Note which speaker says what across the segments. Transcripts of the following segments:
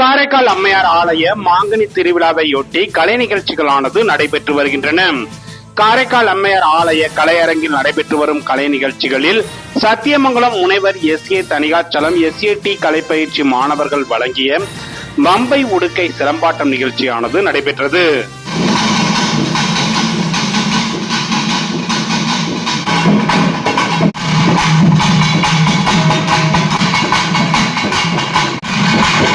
Speaker 1: காரைக்கால் அம்மையார் ஆலய மாங்கனி திருவிழாவையொட்டி கலை நிகழ்ச்சிகளானது நடைபெற்று வருகின்றன. காரைக்கால் அம்மையார் ஆலய கலையரங்கில் நடைபெற்று வரும் கலை நிகழ்ச்சிகளில் சத்தியமங்கலம் முனைவர் S A Thanikachalam S A D கலைப்பயிற்சி மாணவர்கள் வழங்கிய மம்பை உடுக்கை சிலம்பாட்டம் நிகழ்ச்சியானது நடைபெற்றது.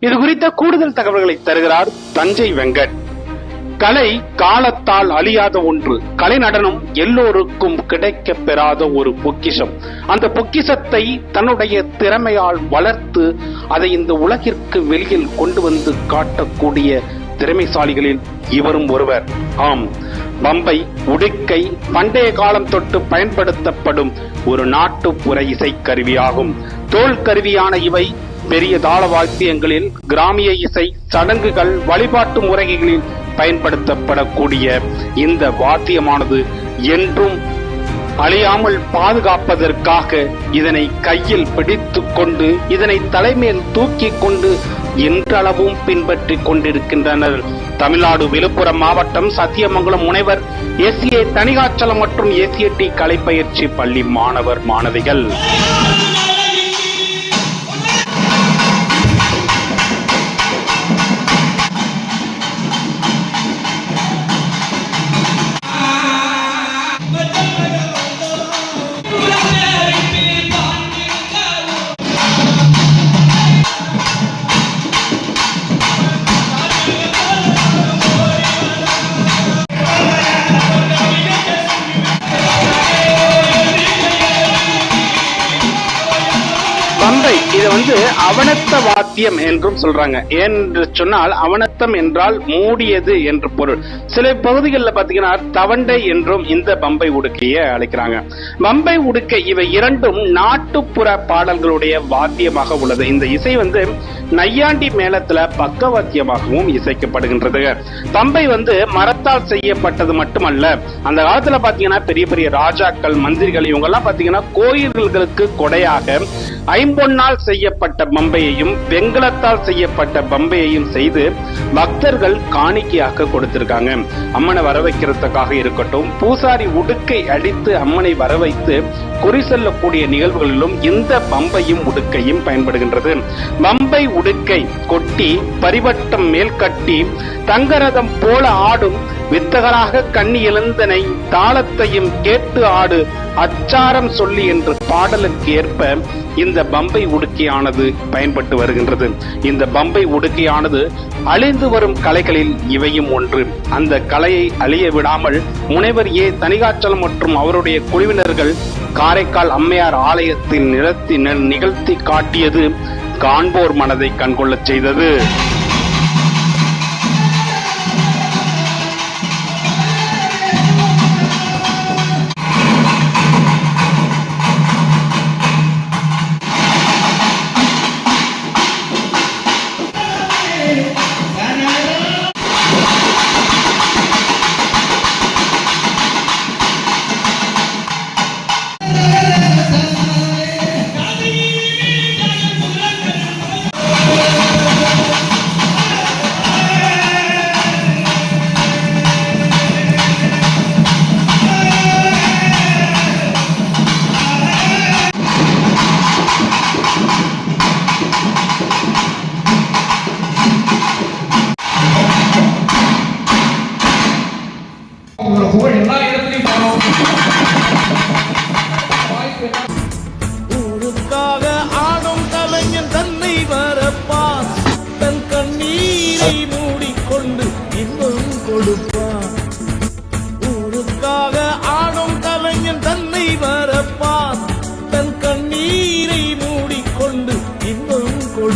Speaker 1: இது குறித்த கூடுதல் தகவல்களை தருகிறார் தஞ்சை வெங்கட். கலை காலத்தால் அழியாத ஒன்று. கலை நடனம் எல்லோருக்கும் கிடைக்க பெறாத ஒரு பொக்கிஷம். அந்த பொக்கிஷத்தை தன்னுடைய திறமையால் வளர்த்து அதை இந்த உலகிற்கு வெளியில் கொண்டு வந்து காட்டக்கூடிய திறமைசாலிகளில் இவரும் ஒருவர். ஆம் பம்பை உடுக்கை பண்டைய காலம் தொட்டு பயன்படுத்தப்படும் ஒரு நாட்டுப்புற இசைக்கருவியாகும். தோல் கருவியான இவை பெரிய தாள வாத்தியங்களில் கிராமிய இசை சடங்குகள் வழிபாட்டு முறைகளில் பயன்படுத்தப்படக்கூடிய இந்த வாத்தியமானது என்றும் அழியாமல் பாதுகாப்பதற்காக இதனை கையில் பிடித்து கொண்டு இதனை தலைமையில் தூக்கி கொண்டு இன்றளவும் பின்பற்றி கொண்டிருக்கின்றனர். தமிழ்நாடு விழுப்புரம் மாவட்டம் சத்தியமங்கலம் முனைவர் எஸ்ஏ தனிகாச்சலம் மற்றும் எஸ்ஏடி கலைப்பயிற்சி பள்ளி மாணவர் மாணவிகள். இது அவனத்த வாத்தியம் என்றும் சொல்றாங்க. என்று சொன்னால் அவனத்தம் என்றால் மூடியது என்று பொருள். சில பகுதிகளில் பாத்தீங்கன்னா தவண்டை என்றும் இந்த பம்பை உடுக்கைய அழைக்கிறாங்க. பம்பை உடுக்கை இவை இரண்டும் நாட்டுப்புற பாடல்களுடைய வாத்தியமாக உள்ளது. இந்த இசை வந்து நையாண்டி மேளத்துல பக்கவாத்தியமாகவும் இசைக்கப்படுகின்றது. பம்பை வந்து மரத்தால் செய்யப்பட்டது மட்டுமல்ல அந்த காலத்துல பாத்தீங்கன்னா பெரிய பெரிய ராஜாக்கள் மந்திரிகள் இவங்க எல்லாம் பாத்தீங்கன்னா கோயில்களுக்கு கொடையாக ஐம்பொன்னால் செய்யப்பட்ட செய்யப்பட்ட பம்பையையும் வெங்கலத்தால் செய்யப்பட்ட பம்பையையும் செய்து பக்தர்கள் காணிக்கையாக கொடுத்திருக்காங்க. அம்மனை வர வைக்கிறதுக்காக இருக்கட்டும் பூசாரி உடுக்கை அடித்து அம்மனை வர வைத்து குறி சொல்லக்கூடிய நிகழ்வுகளிலும் இந்த பம்பையும் உடுக்கையும் பயன்படுகின்றது. பம்பை உடுக்கை கொட்டி பரிவட்டம் மேல் கட்டி தங்கரதம் போல ஆடும் வித்தகராக கண்ணி எழுந்தனை தாளத்தையும் கேட்டு ஆடு அச்சாரம் சொல்லி என்று பாடலுக்கு ஏற்ப இந்த பம்பை உடுக்கையானது பயன்பட்டு வருகின்றது. இந்த பம்பை உடுக்கையானது அழிந்து வரும் கலைகளில் இவையும் ஒன்று. அந்த கலையை அழிய விடாமல் முனைவர் ஏ. தனிகாச்சலம் மற்றும் அவருடைய குழுவினர்கள் காரைக்கால் அம்மையார் ஆலயத்தில் நிலத்தி நிகழ்த்தி காட்டியது காண்போர் மனதை கண்கொள்ளச் செய்தது.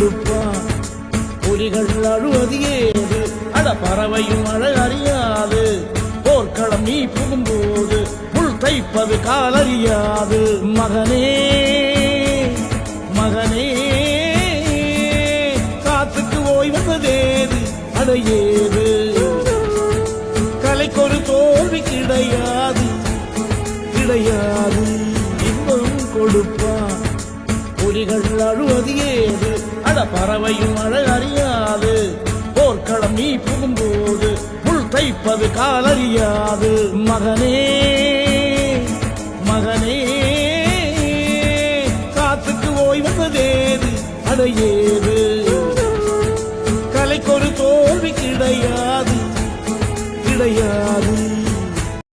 Speaker 2: கொடுப்பான். புலிகள் அழுவது ஏது? அட பறவையும் அழகறியாது போர்க்களம் நீ புகும்போது முள் தைப்பது காலறியாது மகனே மகனே காத்துக்கு ஓய்வதேது அடையேது. கலைக்கொரு தோல்வி கிடையாது கிடையாது. இன்பம் கொடுப்பான். புலிகள் அழுவது ஏது? அட பறவையும் மழை அறியாது. போர்க்களம் நீ புகும்போது முள் தைப்பது காலறியாது மகனே மகனே காத்துக்கு ஓய்வதேது அடையே